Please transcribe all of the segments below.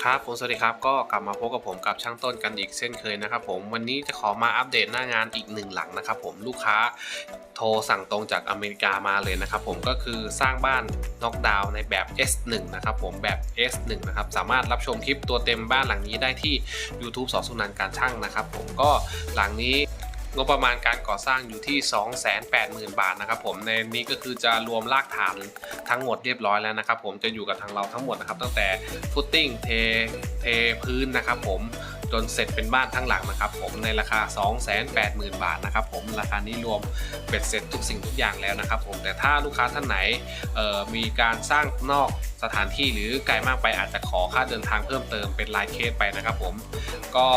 ครับผมสวัสดีครับก็กลับมาพบกับผมกับช่างต้นกันอีกเช่นเคยนะครับผมวันนี้จะขอมาอัปเดตหน้างานอีกหนึ่งหลังนะครับผมลูกค้าโทรสั่งตรงจากอเมริกามาเลยนะครับผมก็คือสร้างบ้านน็อกดาวน์ในแบบ S1 นะครับผมแบบ S1 นะครับสามารถรับชมคลิปตัวเต็มบ้านหลังนี้ได้ที่ YouTube สอสุนันการช่างนะครับผมก็หลังนี้ งบประมาณการก่อสร้างอยู่ที่ 280,000 บาทนะครับผมในนี้ก็คือจะรวมรากฐานทั้งหมดเรียบร้อยแล้วนะครับผมจะอยู่กับทางเราทั้งหมดนะครับตั้งแต่ฟุตติ้งเทเทพื้นนะครับผมจนเสร็จเป็นบ้านทั้งหลังนะครับผมในราคา 280,000 บาทนะครับผมราคานี้รวมเบ็ดเสร็จทุกสิ่งทุกอย่างแล้วนะครับผมแต่ถ้าลูกค้าท่านไหนมีการสร้างนอกสถานที่หรือไกลมากไปอาจจะขอค่าเดินทางเพิ่มเติมเป็นรายเคสไปนะครับผมก็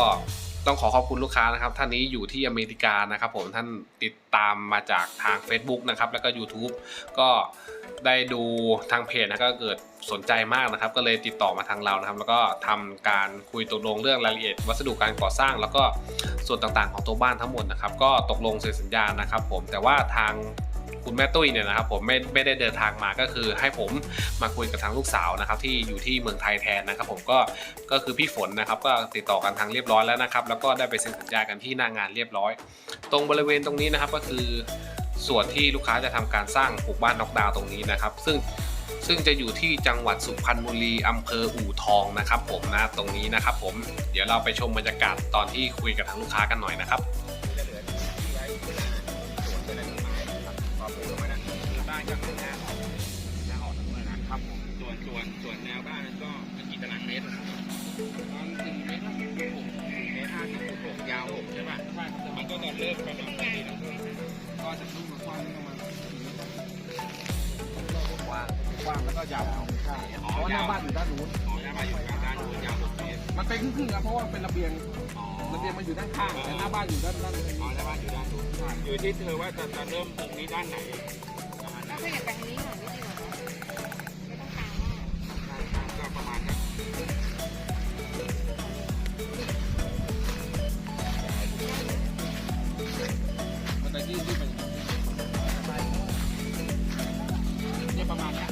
ต้องขอขอบคุณลูกค้านะครับ ท่านนี้อยู่ที่อเมริกานะครับ ผมท่านติดตามมาจากทาง Facebook นะครับ แล้วก็ YouTube ก็ได้ดูทางเพจนะก็เกิดสนใจมากนะครับ ก็เลยติดต่อมาทางเรานะครับ แล้วก็ทำการคุยตกลงเรื่องรายละเอียด วัสดุการก่อสร้าง แล้วก็ส่วนต่างๆของตัวบ้านทั้งหมดนะครับ ก็ตกลงเซ็นสัญญานะครับ ผมแต่ว่าทาง คุณแม่ตุ้ยเนี่ยนะครับผมไม่ไม่ได้เดินทางมาก็คือให้ผมมาคุยกับทางลูกสาวนะครับที่อยู่ที่เมืองไทยแทนนะครับผมก็ก็คือพี่ฝนนะครับก็ติดต่อกันทางเรียบร้อยแล้วนะครับแล้วก็ได้ไปเซ็นสัญญากันที่หน้างานเรียบร้อย ตรงบริเวณตรงนี้นะครับก็คือส่วนที่ลูกค้าจะทำการสร้างปลูกบ้านน็อกดาวตรงนี้นะครับ ซึ่งซึ่งจะอยู่ที่จังหวัดสุพรรณบุรีอำเภออู่ทองนะครับ ผมนะตรงนี้นะครับ ผมเดี๋ยวเราไปชมบรรยากาศตอนที่คุยกับทางลูกค้ากันหน่อยนะครับ คือบ้านก็คือหน้าออกหน้าออกทั้งหมดนะครับผมส่วนส่วนส่วนแนวบ้านก็เป็นกี่ตารางเมตรนะครับตอนสี่เมตรห้าสิบหกสี่เมตรห้าสิบหกยาวหกใช่ป่ะใช่ครับมันก็จะเริ่มประมาณนี้นะก็จะทุ่งกว้างประมาณกว้างกว้างแล้วก็ยาวใช่เพราะหน้าบ้านอยู่ด้านนู้นอ๋อหน้าบ้านอยู่ด้านนู้นยาวหกเมตรมันเป็นครึ่งๆครับเพราะว่าเป็นระเบียงระเบียงมันอยู่ด้านข้างแต่หน้าบ้านอยู่ด้านด้านอ๋อหน้าบ้านอยู่ด้านนู้นอยู่ที่เธอว่าจะจะเริ่มตรงนี้ด้านไหน ก็นั้นขยับไปทางนี้หน่อยนิดเดียวไม่ต้องกลางมากก็ประมาณนั้มันจะยืดยืดไปเนี่ยประมาณนี้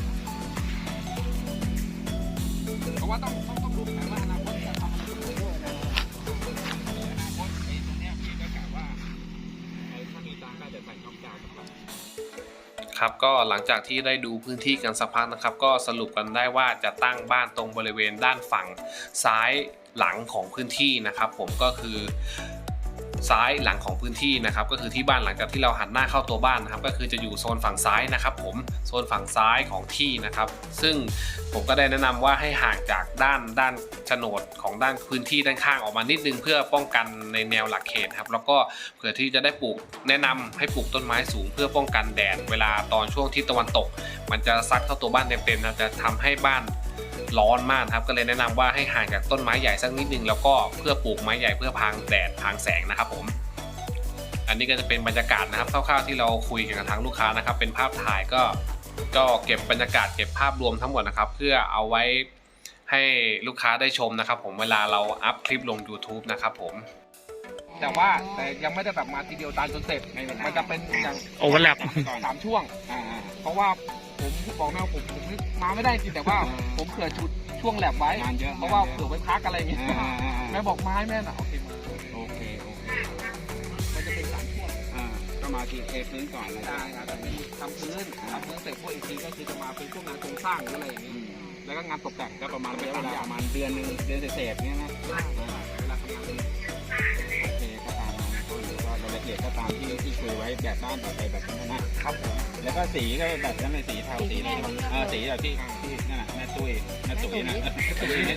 เพราะว่าต้อง ครับก็หลังจากที่ได้ดูพื้นที่กันสักพักนะครับ ก็สรุปกันได้ว่าจะตั้งบ้านตรงบริเวณด้านฝั่งซ้ายหลังของพื้นที่นะครับ ผมก็คือ ซ้ายหลังของพื้นที่นะครับก็คือที่บ้านหลังจากที่เราหันหน้าเข้าตัวบ้านนะครับก็คือจะอยู่โซนฝั่งซ้ายนะครับผมโซนฝั่งซ้ายของที่นะครับ ซึ่งผมก็ได้แนะนำว่าให้ห่างจากด้านด้านโฉนดของด้านพื้นที่ด้านข้างออกมานิดนึงเพื่อป้องกันในแนวหลักเขตครับแล้วก็เผื่อที่จะได้ปลูกแนะนำให้ปลูกต้นไม้สูง เพื่อป้องกันแดดเวลาตอนช่วงทิศตะวันตก มันจะซัดเข้าตัวบ้านเต็มๆนะจะทำให้บ้าน ร้อนมากนะครับก็เลยแนะนำว่าให้ห่างจากต้นไม้ใหญ่สักนิดนึงแล้วก็เพื่อปลูกไม้ใหญ่เพื่อพรางแดดพรางแสงนะครับผม อันนี้ก็จะเป็นบรรยากาศนะครับคร่าวๆที่เราคุยกันกับทางลูกค้านะครับ เป็นภาพถ่ายก็ก็เก็บบรรยากาศเก็บภาพรวมทั้งหมดนะครับ เพื่อเอาไว้ให้ลูกค้าได้ชมนะครับ ผมเวลาเราอัพคลิปลง YouTube นะครับผมแต่ว่าแต่ยังไม่ได้แบบมาทีเดียวตามจนเสร็จมันจะเป็นอย่างโอเวอร์แลปสามช่วงอ่าเพราะว่า ผมบอกแม่ว่าผมผมมาไม่ได้จริงแต่ว่า ผมเผื่อชุดช่วงแลบไว้งานเยอะเพราะว่าเผื่อไว้พักอะไรอย่างเงี้ยอ่าอ่าอ่า แม่บอกไม้แม่น่ะโอเคมาโอเคโอเคมันจะเป็นสามช่วงอ่าก็มาทีเทพื้นก่อนเลยได้ครับแต่มีทำพื้นทำพื้นเสร็จพวกอีกทีก็คือจะมาเป็นพวกงานโครงสร้างหรืออะไรอย่างอืเงี้ยมแล้วก็งานตกแต่งก็ประมาณระยะเวลาประมาณเดือนหนึ่งเดือนเศษๆเนี่ยนะใช่ใช่เวลา ก็รายละเอียก็ตามที่ที่คุยไว้แบบบ้านแบบไปแบบนั้นนะครับผมแล้วก็สีก็แบบนั้นเลยสีเทาสีอะไรเออสีแบบที่ที่นั่นน่ะแม่ตุ้ยแม่ตุ้ยนะตุ้ยนี่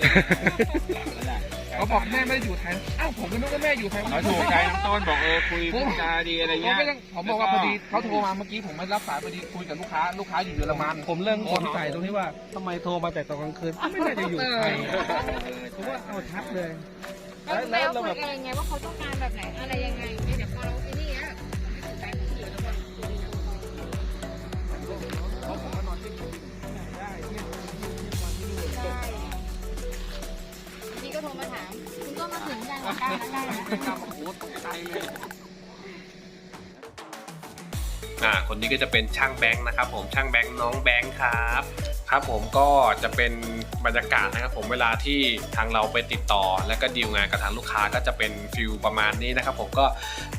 นั่นแหละเขาบอกแม่ไม่ได้อยู่ไทยอ้าวผมก็นึกว่าแม่อยู่ไทยเขาถูกใจน้องต้นบอกเออคุยพูดจาดีอะไรผมเงี้ยไม่ต้องผมบอกว่าพอดีเขาโทรมาเมื่อกี้ผมไม่รับสายพอดีคุยกับลูกค้าลูกค้าอยู่เยอรมันผมเริ่มสงสัยตรงที่ว่าทำไมโทรมาแต่ตอนกลางคืนไม่น่าจะอยู่ไทยเพราะว่าเอาชัดเลยก็คือแม่คุยเองไงว่าเขาต้องการแบบไหนอะไรยังไงเนี่ยเดี๋ยว อ่าคนนี้ก็จะเป็นช่างแบงค์นะครับผมช่างแบงค์น้องแบงค์ครับครับผมก็จะเป็นบรรยากาศนะครับผมเวลาที่ทางเราไปติดต่อ แล้วก็ดีลงานกับทางลูกค้าก็จะเป็นฟิลประมาณนี้นะครับผมก็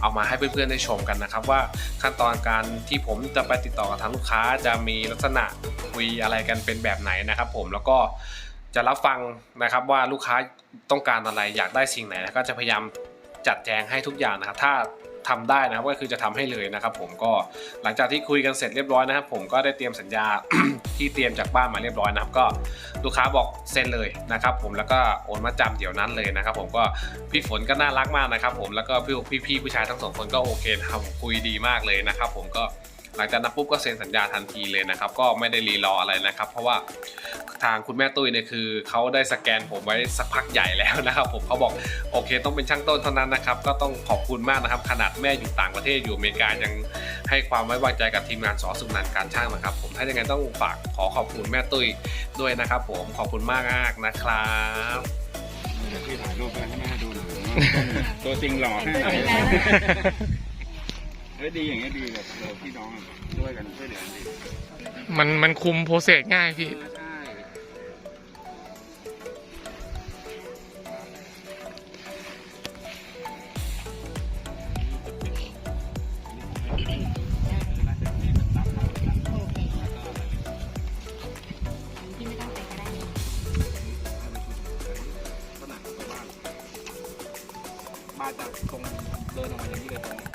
เอามาให้เพื่อนๆได้ชมกันนะครับ ว่าขั้นตอนการที่ผมจะไปติดต่อกับทางลูกค้าจะมีลักษณะคุยอะไรกันเป็นแบบไหนนะครับ ผมแล้วก็ จะรับฟังนะครับว่าลูกค้าต้องการอะไรอยากได้สิ่งไหนแล้วก็จะพยายามจัดแจงให้ทุกอย่างนะครับ ถ้าทำได้นะครับก็คือจะทำให้เลยนะครับ ผมก็หลังจากที่คุยกันเสร็จเรียบร้อยนะครับ ผมก็ได้เตรียมสัญญาที่เตรียมจากบ้านมาเรียบร้อยนะครับ ก็ลูกค้าบอกเซ็นเลยนะครับ ผมแล้วก็โอนมาจำเดี๋ยวนั้นเลยนะครับ ผมก็พี่ฝนก็น่ารักมากนะครับ ผมแล้วก็พี่พี่ผู้ชายทั้งสองคนก็โอเคนะครับคุยดีมากเลยนะครับ ผมก็ หลังจากนั้นปุ๊บก็เซ็นสัญญาทันทีเลยนะครับก็ไม่ได้รีรออะไรนะครับ เพราะว่าทางคุณแม่ตุ้ยเนี่ยคือเขาได้สแกนผมไว้สักพักใหญ่แล้วนะครับ ผมเขาบอกโอเค ต้องเป็นช่างต้นเท่านั้นนะครับก็ต้องขอบคุณมากนะครับ ขนาดแม่อยู่ต่างประเทศอยู่อเมริกายังให้ความไว้วางใจกับทีมงานสอสุนันท์การช่างนะครับ ผมถ้าอย่างนั้นต้องฝากขอขอบคุณแม่ตุ้ยด้วยนะครับ ผมขอบคุณมากมากๆนะครับเดี๋ยวพี่ถ่ายรูปไปให้แม่ดูหน่อยตัวจริงหล่อแค่ไหน เฮ้ยดีอย่างเงี้ยดีแบบเราพี่น้องอะช่วยกันช่วยเหลือกันดีมันมันคุมโปรเซสง่ายพี่เออใช่ผนังของบ้านมาจากตรงเดินออกมาอย่างนี้เลยตรง